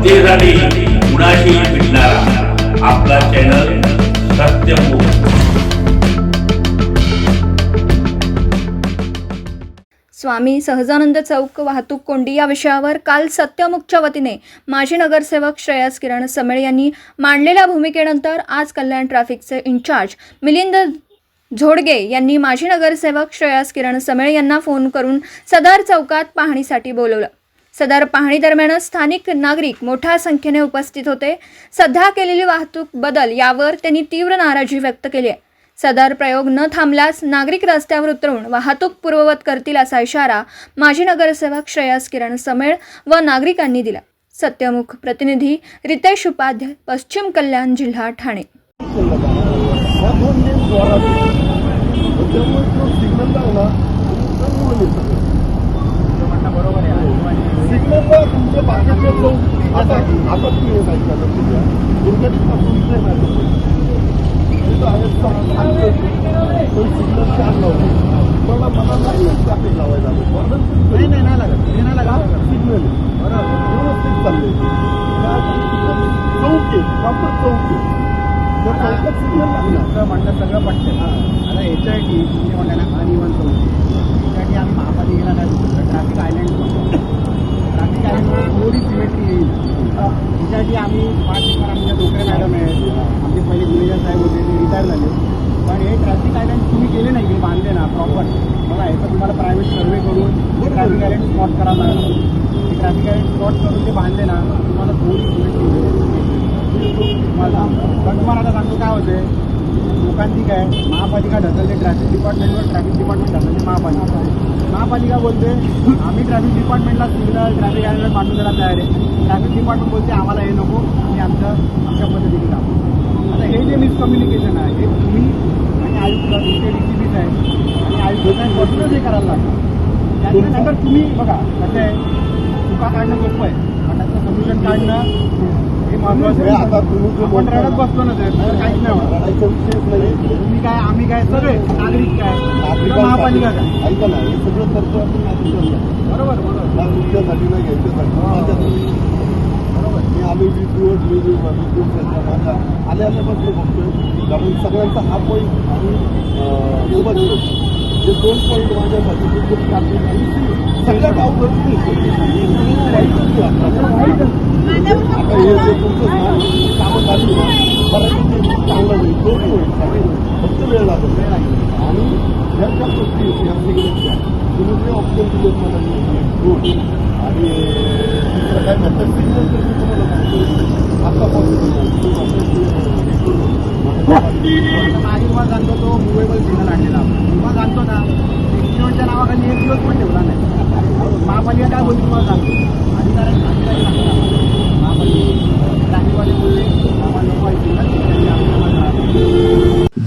जनतेसाठी कुणाशी भेटणारा आपला चॅनल सत्यमुख स्वामी सहजानंद चौक वाहतूक कोंडी या विषयावर काल सत्यमुखच्या वतीने माजी नगरसेवक श्रेयस किरण समेळ यांनी मांडलेल्या भूमिकेनंतर आज कल्याण ट्रॅफिकचे इन्चार्ज मिलिंद झोडगे यांनी माजी नगरसेवक श्रेयस किरण समेळ यांना फोन करून सदार चौकात पाहणीसाठी बोलवलं. सदर पाहणी दरम्यान स्थानिक नागरिक मोठ्या संख्येने उपस्थित होते. सध्या केलेली वाहतूक बदल यावर त्यांनी तीव्र नाराजी व्यक्त केली आहे. सदर प्रयोग न थांबल्यास नागरिक रस्त्यावर उतरून वाहतूक पूर्ववत करतील असा इशारा माजी नगरसेवक श्रेयस किरण समेळ व नागरिकांनी दिला. सत्यमुख प्रतिनिधी रितेश उपाध्याय पश्चिम कल्याण जिल्हा ठाणे ह्या दोन लेन जोरात त्यामुळे तो सिग्नल लागला सिग्नलला तुमच्या बाकीचे लोक आता आता तुम्ही हे नाही करत पासून इथे नाही. मला मला नाही ट्रॅफिक लावायला नाही नाही नाही लागत. हे नाही लागत. सिग्नल व्यवस्थित चालले चौकी. प्रॉपर चौकी. जर चौकात सिग्नल लागला. तुमचं म्हणणं सगळं पटतं आता याच्यासाठी तुम्ही म्हणलं ना अनिवन चौकी याच्यासाठी आम्ही महापालिकेला काय ट्रॅफिक आयलँड ट्रॅफिक आयलँडमुळे थोडी सिमेट्री येईल त्याच्यासाठी आम्ही पाच एकर आमच्या डोकरे मॅडम आहेत. आमचे पहिले गुन्हेगार साहेब होते ते रिटायर झाले. पण हे ट्रॅफिक आयलँड तुम्ही केले नाही हे बांधले ना प्रॉपर मला ह्याचं तुम्हाला प्रायव्हेट सर्वे करून ट्रॅफिक आयलँड स्पॉट करावं लागलं ते ट्रॅफिक आयलँड स्पॉट करून ते बांधले ना तुम्हाला थोडी मला पण तुम्हाला आता सांगतो काय होते लोकांची काय महापालिका ढकलते ट्रॅफिक डिपार्टमेंटवर ट्रॅफिक डिपार्टमेंट ढकलते महापालिका. महापालिका बोलते आम्ही ट्रॅफिक डिपार्टमेंटला सिग्नल ट्रॅफिक आयलंड पाठवून द्यायला तयार आहे. ट्रॅफिक डिपार्टमेंट बोलते आम्हाला हे नको आम्ही आमचं आमच्या पद्धतीने काम आता हे जे मिसकम्युनिकेशन आहे हे तुम्ही आणि आयुक्त तुमचे डी सी बीच आहे आणि आयुक्त पर्सनल हे करायला लागतं त्याच्यानंतर तुम्ही बघा कसं आहे चुका काढणं सोपं आहे. पण त्याचं सोल्युशन काढणं हे महत्वाचं हे आता तुम्ही आहे जो आपण रडत बसतो ना साहेब तर काहीच नाही तुम्ही काय आम्ही काय सगळे नागरिक काय? महापालिका काय नागरिकांसाठी ऐका ना हे सगळं करतो आपण नागरिकांना बरोबर बरोबर. ना तुमच्यासाठी ना घ्यायच्यासाठी माझ्यासाठी बरोबर. मी आलो वीस दिवस मी मी वीस दिवसाच्या माझ्या आल्या आल्यापासून बघतोय कारण सगळ्यांचा हा पॉईंट आणि समजतो जे दोन पॉईंट माझ्यासाठी ते खूप टाकले आणि सगळ्या गावभरती आता हे जे तुमचं कामं झाली ना बऱ्यापैकी चांगलं होईल. दोन्ही होईल. फक्त वेळ लागेल वेळ लागेल आणि ह्या ज्या गोष्टी आहेत, ह्या सिग्नलच्या तुम्ही जे ऑप्शन दिलेत मला गुड आणि काय म्हणतात तुम्हाला सांगतो तो मुंबईमध्ये सिग्नल आणलेला तुम्हाला ना एक्सिडेंटच्या नावाखाली एक दिवस पण ठेवला नाही महापालिका काय बोलते तुम्हाला जाणतो अधिकारी महापालिका ट्रॅफिकवाले बोलले आम्हाला नको